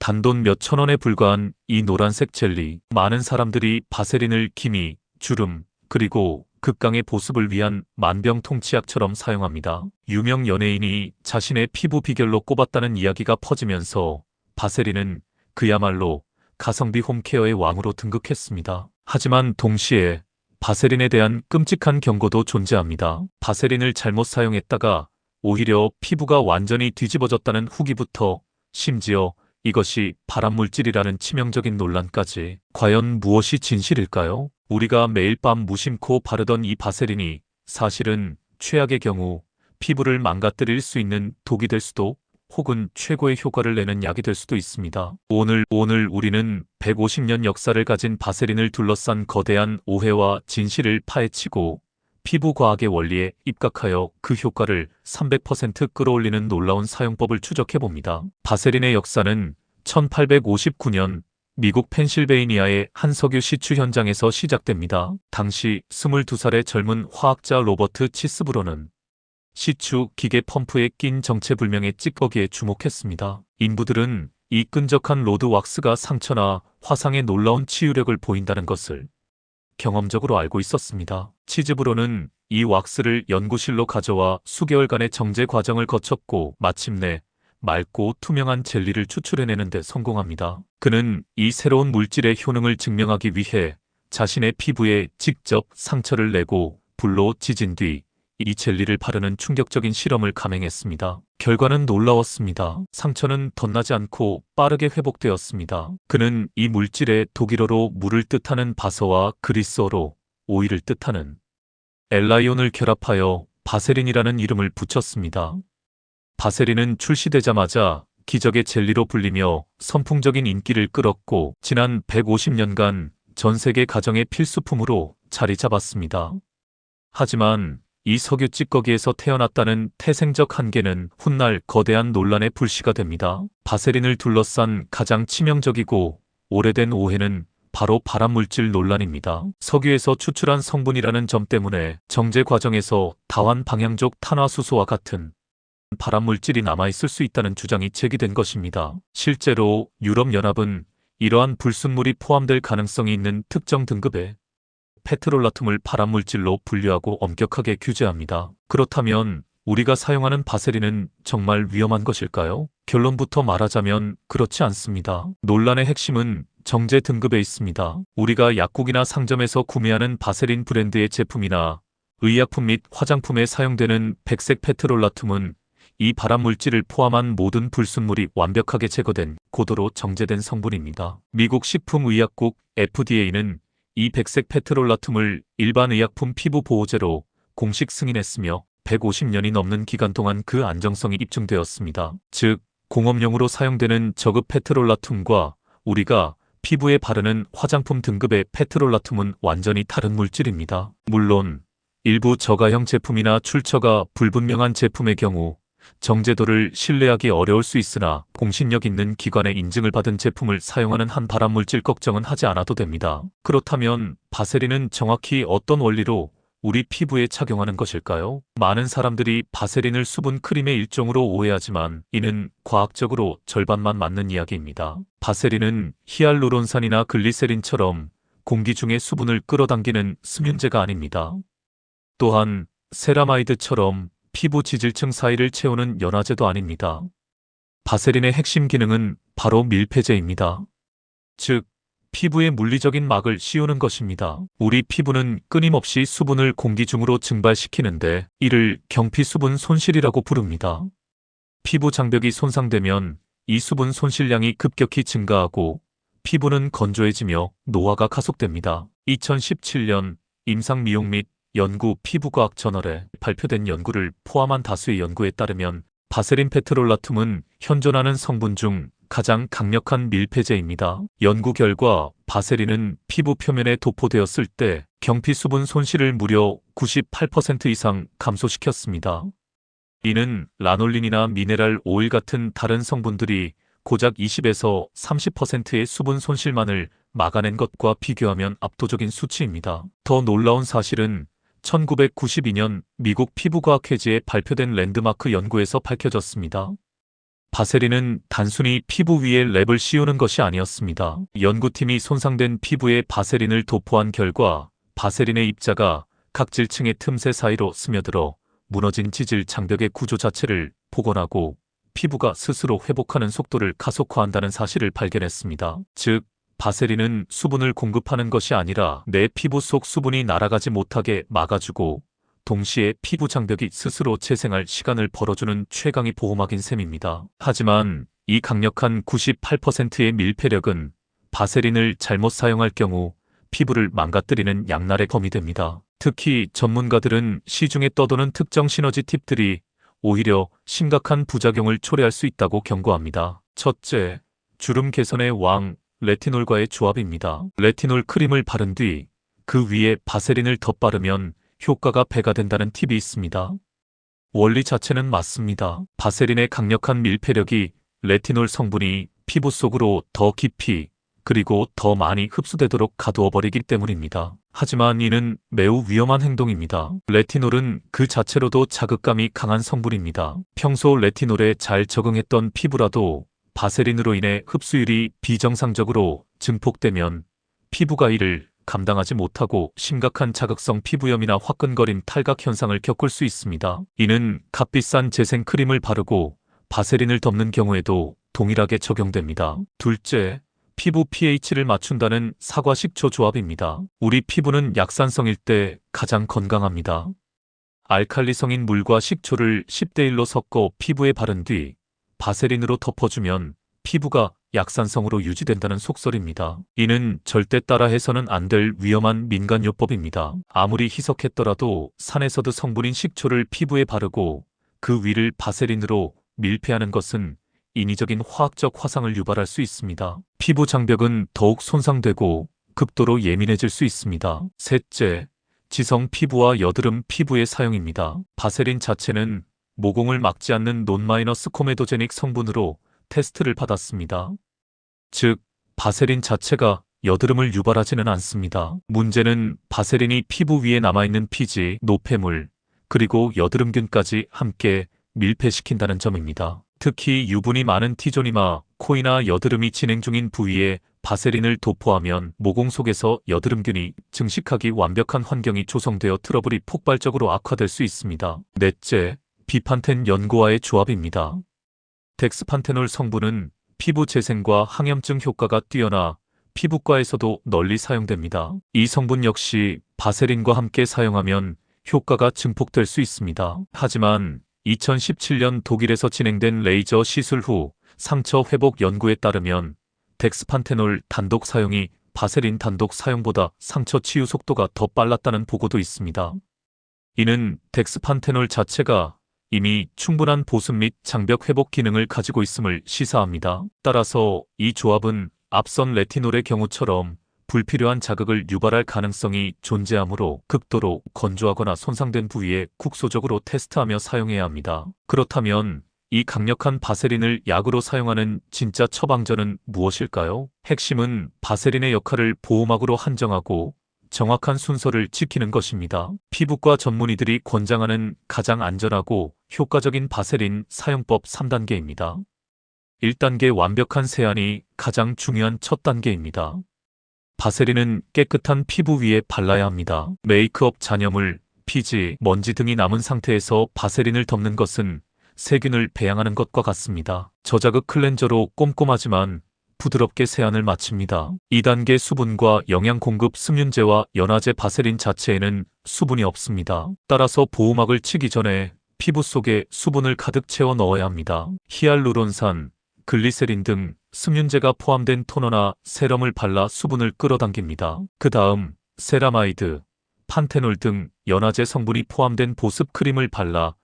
단돈 몇천 원에 불과한 이 노란색 젤리. 많은 사람들이 바세린을 기미, 주름, 그리고 극강의 보습을 위한 만병통치약처럼 사용합니다. 유명 연예인이 자신의 피부 비결로 꼽았다는 이야기가 퍼지면서 바세린은 그야말로 가성비 홈케어의 왕으로 등극했습니다. 하지만 동시에 바세린에 대한 끔찍한 경고도 존재합니다. 바세린을 잘못 사용했다가 오히려 피부가 완전히 뒤집어졌다는 후기부터 심지어 이것이 발암물질이라는 치명적인 논란까지 과연 무엇이 진실일까요? 우리가 매일 밤 무심코 바르던 이 바세린이 사실은 최악의 경우 피부를 망가뜨릴 수 있는 독이 될 수도 혹은 최고의 효과를 내는 약이 될 수도 있습니다. 오늘, 오늘 우리는 150년 역사를 가진 바세린을 둘러싼 거대한 오해와 진실을 파헤치고 피부과학의 원리에 입각하여 그 효과를 300% 끌어올리는 놀라운 사용법을 추적해봅니다. 바세린의 역사는 1859년 미국 펜실베이니아의 한 석유 시추 현장에서 시작됩니다. 당시 22살의 젊은 화학자 로버트 치스브로는 시추 기계 펌프에 낀 정체불명의 찌꺼기에 주목했습니다. 인부들은 이 끈적한 로드 왁스가 상처나 화상에 놀라운 치유력을 보인다는 것을 경험적으로 알고 있었습니다. 치즈브로는 이 왁스를 연구실로 가져와 수개월간의 정제 과정을 거쳤고 마침내 맑고 투명한 젤리를 추출해내는 데 성공합니다. 그는 이 새로운 물질의 효능을 증명하기 위해 자신의 피부에 직접 상처를 내고 불로 지진 뒤 이 젤리를 바르는 충격적인 실험을 감행했습니다. 결과는 놀라웠습니다. 상처는 덧나지 않고 빠르게 회복되었습니다. 그는 이 물질의 독일어로 물을 뜻하는 바서와 그리스어로 오일을 뜻하는 엘라이온을 결합하여 바세린이라는 이름을 붙였습니다. 바세린은 출시되자마자 기적의 젤리로 불리며 선풍적인 인기를 끌었고 지난 150년간 전 세계 가정의 필수품으로 자리 잡았습니다. 하지만 이 석유 찌꺼기에서 태어났다는 태생적 한계는 훗날 거대한 논란의 불씨가 됩니다. 바세린을 둘러싼 가장 치명적이고 오래된 오해는 바로 발암물질 논란입니다. 석유에서 추출한 성분이라는 점 때문에 정제 과정에서 다환 방향족 탄화수소와 같은 발암물질이 남아있을 수 있다는 주장이 제기된 것입니다. 실제로 유럽연합은 이러한 불순물이 포함될 가능성이 있는 특정 등급의 페트롤라툼을 발암물질로 분류하고 엄격하게 규제합니다. 그렇다면 우리가 사용하는 바세린은 정말 위험한 것일까요? 결론부터 말하자면 그렇지 않습니다. 논란의 핵심은 정제 등급에 있습니다. 우리가 약국이나 상점에서 구매하는 바세린 브랜드의 제품이나 의약품 및 화장품에 사용되는 백색 페트롤라툼은 이 발암물질을 포함한 모든 불순물이 완벽하게 제거된 고도로 정제된 성분입니다. 미국 식품의약국 FDA는 이 백색 페트롤라툼을 일반 의약품 피부 보호제로 공식 승인했으며 150년이 넘는 기간 동안 그 안정성이 입증되었습니다. 즉, 공업용으로 사용되는 저급 페트롤라툼과 우리가 피부에 바르는 화장품 등급의 페트롤라툼은 완전히 다른 물질입니다. 물론 일부 저가형 제품이나 출처가 불분명한 제품의 경우 정제도를 신뢰하기 어려울 수 있으나 공신력 있는 기관의 인증을 받은 제품을 사용하는 한 발암물질 걱정은 하지 않아도 됩니다. 그렇다면 바세린은 정확히 어떤 원리로 우리 피부에 착용하는 것일까요? 많은 사람들이 바세린을 수분 크림의 일종으로 오해하지만 이는 과학적으로 절반만 맞는 이야기입니다. 바세린은 히알루론산이나 글리세린처럼 공기 중의 수분을 끌어당기는 수면제가 아닙니다. 또한 세라마이드처럼 피부 지질층 사이를 채우는 연화제도 아닙니다. 바세린의 핵심 기능은 바로 밀폐제입니다. 즉, 피부의 물리적인 막을 씌우는 것입니다. 우리 피부는 끊임없이 수분을 공기 중으로 증발시키는데 이를 경피 수분 손실이라고 부릅니다. 피부 장벽이 손상되면 이 수분 손실량이 급격히 증가하고 피부는 건조해지며 노화가 가속됩니다. 2017년 임상 미용 및 연구 피부과학 저널에 발표된 연구를 포함한 다수의 연구에 따르면 바세린 페트롤라툼은 현존하는 성분 중 가장 강력한 밀폐제입니다. 연구 결과 바세린은 피부 표면에 도포되었을 때 경피 수분 손실을 무려 98% 이상 감소시켰습니다. 이는 라놀린이나 미네랄 오일 같은 다른 성분들이 고작 20에서 30%의 수분 손실만을 막아낸 것과 비교하면 압도적인 수치입니다. 더 놀라운 사실은 1992년 미국 피부과학 회지에 발표된 랜드마크 연구에서 밝혀졌습니다. 바세린은 단순히 피부 위에 랩을 씌우는 것이 아니었습니다. 연구팀이 손상된 피부에 바세린을 도포한 결과 바세린의 입자가 각질층의 틈새 사이로 스며들어 무너진 지질 장벽의 구조 자체를 복원하고 피부가 스스로 회복하는 속도를 가속화한다는 사실을 발견했습니다. 즉, 바세린은 수분을 공급하는 것이 아니라 내 피부 속 수분이 날아가지 못하게 막아주고 동시에 피부 장벽이 스스로 재생할 시간을 벌어주는 최강의 보호막인 셈입니다. 하지만 이 강력한 98%의 밀폐력은 바세린을 잘못 사용할 경우 피부를 망가뜨리는 양날의 검이 됩니다. 특히 전문가들은 시중에 떠도는 특정 시너지 팁들이 오히려 심각한 부작용을 초래할 수 있다고 경고합니다. 첫째, 주름 개선의 왕, 레티놀과의 조합입니다. 레티놀 크림을 바른 뒤 그 위에 바세린을 덧바르면 효과가 배가 된다는 팁이 있습니다. 원리 자체는 맞습니다. 바세린의 강력한 밀폐력이 레티놀 성분이 피부 속으로 더 깊이 그리고 더 많이 흡수되도록 가두어 버리기 때문입니다. 하지만 이는 매우 위험한 행동입니다. 레티놀은 그 자체로도 자극감이 강한 성분입니다. 평소 레티놀에 잘 적응했던 피부라도 바세린으로 인해 흡수율이 비정상적으로 증폭되면 피부가 이를 감당하지 못하고 심각한 자극성 피부염이나 화끈거림 탈각 현상을 겪을 수 있습니다. 이는 값비싼 재생 크림을 바르고 바세린을 덮는 경우에도 동일하게 적용됩니다. 둘째, 피부 pH를 맞춘다는 사과 식초 조합입니다. 우리 피부는 약산성일 때 가장 건강합니다. 알칼리성인 물과 식초를 10대 1로 섞어 피부에 바른 뒤 바세린으로 덮어주면 피부가 약산성으로 유지된다는 속설입니다. 이는 절대 따라해서는 안 될 위험한 민간요법입니다. 아무리 희석했더라도 산에서드 성분인 식초를 피부에 바르고 그 위를 바세린으로 밀폐하는 것은 인위적인 화학적 화상을 유발할 수 있습니다. 피부 장벽은 더욱 손상되고 극도로 예민해질 수 있습니다. 셋째, 지성 피부와 여드름 피부의 사용입니다. 바세린 자체는 모공을 막지 않는 논마이너스 코메도제닉 성분으로 테스트를 받았습니다. 즉, 바세린 자체가 여드름을 유발하지는 않습니다. 문제는 바세린이 피부 위에 남아있는 피지, 노폐물, 그리고 여드름균까지 함께 밀폐시킨다는 점입니다. 특히 유분이 많은 티조니마, 코이나 여드름이 진행 중인 부위에 바세린을 도포하면 모공 속에서 여드름균이 증식하기 완벽한 환경이 조성되어 트러블이 폭발적으로 악화될 수 있습니다. 넷째, 비판텐 연고와의 조합입니다. 덱스판테놀 성분은 피부 재생과 항염증 효과가 뛰어나 피부과에서도 널리 사용됩니다. 이 성분 역시 바세린과 함께 사용하면 효과가 증폭될 수 있습니다. 하지만 2017년 독일에서 진행된 레이저 시술 후 상처 회복 연구에 따르면 덱스판테놀 단독 사용이 바세린 단독 사용보다 상처 치유 속도가 더 빨랐다는 보고도 있습니다. 이는 덱스판테놀 자체가 이미 충분한 보습 및 장벽 회복 기능을 가지고 있음을 시사합니다. 따라서 이 조합은 앞선 레티놀의 경우처럼 불필요한 자극을 유발할 가능성이 존재하므로 극도로 건조하거나 손상된 부위에 국소적으로 테스트하며 사용해야 합니다. 그렇다면 이 강력한 바세린을 약으로 사용하는 진짜 처방전은 무엇일까요? 핵심은 바세린의 역할을 보호막으로 한정하고 정확한 순서를 지키는 것입니다. 피부과 전문의들이 권장하는 가장 안전하고 효과적인 바세린 사용법 3단계입니다. 1단계 완벽한 세안이 가장 중요한 첫 단계입니다. 바세린은 깨끗한 피부 위에 발라야 합니다. 메이크업 잔여물, 피지, 먼지 등이 남은 상태에서 바세린을 덮는 것은 세균을 배양하는 것과 같습니다. 저자극 클렌저로 꼼꼼하지만 부드럽게 세안을 마칩니다. 2단계 수분과 영양 공급 섬윤제와 연화제 바세린 자체에는 수분이 없습니다. 따라서 보호막을 치기 전에 피부 속에 수분을 가득 채워 넣어야 합니다. 히알루론산, 글리세린 등 섬윤제가 포함된 토너나 세럼을 발라 수분을 끌어당깁니다. 그 다음 세라마이드, 판테놀 등 연화제 성분이 포함된 보습 크림을 발라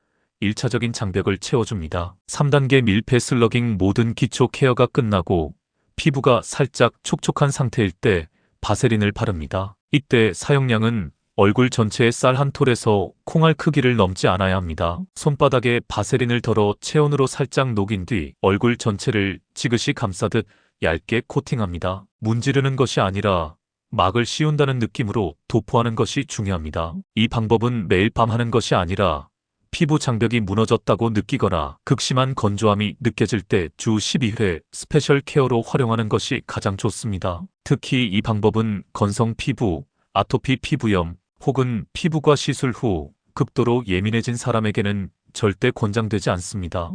1차적인 장벽을 채워줍니다. 3단계 밀폐 슬러깅 모든 기초 케어가 끝나고 피부가 살짝 촉촉한 상태일 때 바세린을 바릅니다. 이때 사용량은 얼굴 전체의 쌀 한 톨에서 콩알 크기를 넘지 않아야 합니다. 손바닥에 바세린을 덜어 체온으로 살짝 녹인 뒤 얼굴 전체를 지그시 감싸듯 얇게 코팅합니다. 문지르는 것이 아니라 막을 씌운다는 느낌으로 도포하는 것이 중요합니다. 이 방법은 매일 밤 하는 것이 아니라 피부 장벽이 무너졌다고 느끼거나 극심한 건조함이 느껴질 때 주 12회 스페셜 케어로 활용하는 것이 가장 좋습니다. 특히 이 방법은 건성 피부, 아토피 피부염 혹은 피부과 시술 후 극도로 예민해진 사람에게는 절대 권장되지 않습니다.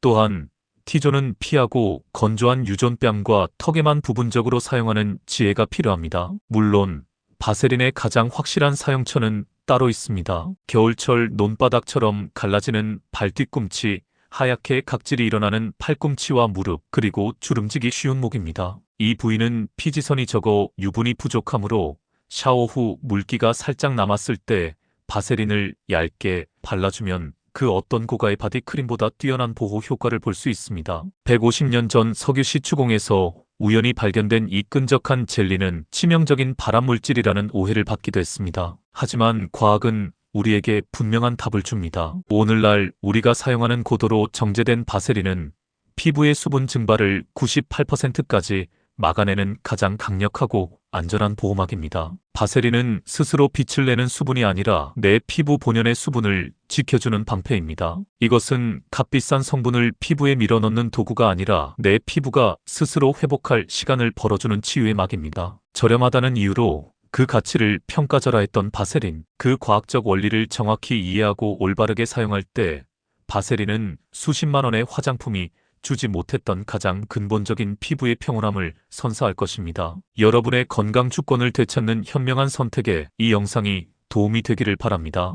또한 T존은 피하고 건조한 유존뺨과 턱에만 부분적으로 사용하는 지혜가 필요합니다. 물론 바세린의 가장 확실한 사용처는 따로 있습니다. 겨울철 논바닥처럼 갈라지는 발뒤꿈치, 하얗게 각질이 일어나는 팔꿈치와 무릎, 그리고 주름지기 쉬운 목입니다. 이 부위는 피지선이 적어 유분이 부족하므로 샤워 후 물기가 살짝 남았을 때 바세린을 얇게 발라주면 그 어떤 고가의 바디 크림보다 뛰어난 보호 효과를 볼 수 있습니다. 150년 전 석유시 추공에서 우연히 발견된 이 끈적한 젤리는 치명적인 발암물질이라는 오해를 받기도 했습니다. 하지만 과학은 우리에게 분명한 답을 줍니다. 오늘날 우리가 사용하는 고도로 정제된 바세린은 피부의 수분 증발을 98%까지 막아내는 가장 강력하고 안전한 보호막입니다. 바세린은 스스로 빛을 내는 수분이 아니라 내 피부 본연의 수분을 지켜주는 방패입니다. 이것은 값비싼 성분을 피부에 밀어넣는 도구가 아니라 내 피부가 스스로 회복할 시간을 벌어주는 치유의 막입니다. 저렴하다는 이유로 그 가치를 평가절하했던 바세린, 그 과학적 원리를 정확히 이해하고 올바르게 사용할 때 바세린은 수십만 원의 화장품이 주지 못했던 가장 근본적인 피부의 평온함을 선사할 것입니다. 여러분의 건강 주권을 되찾는 현명한 선택에 이 영상이 도움이 되기를 바랍니다.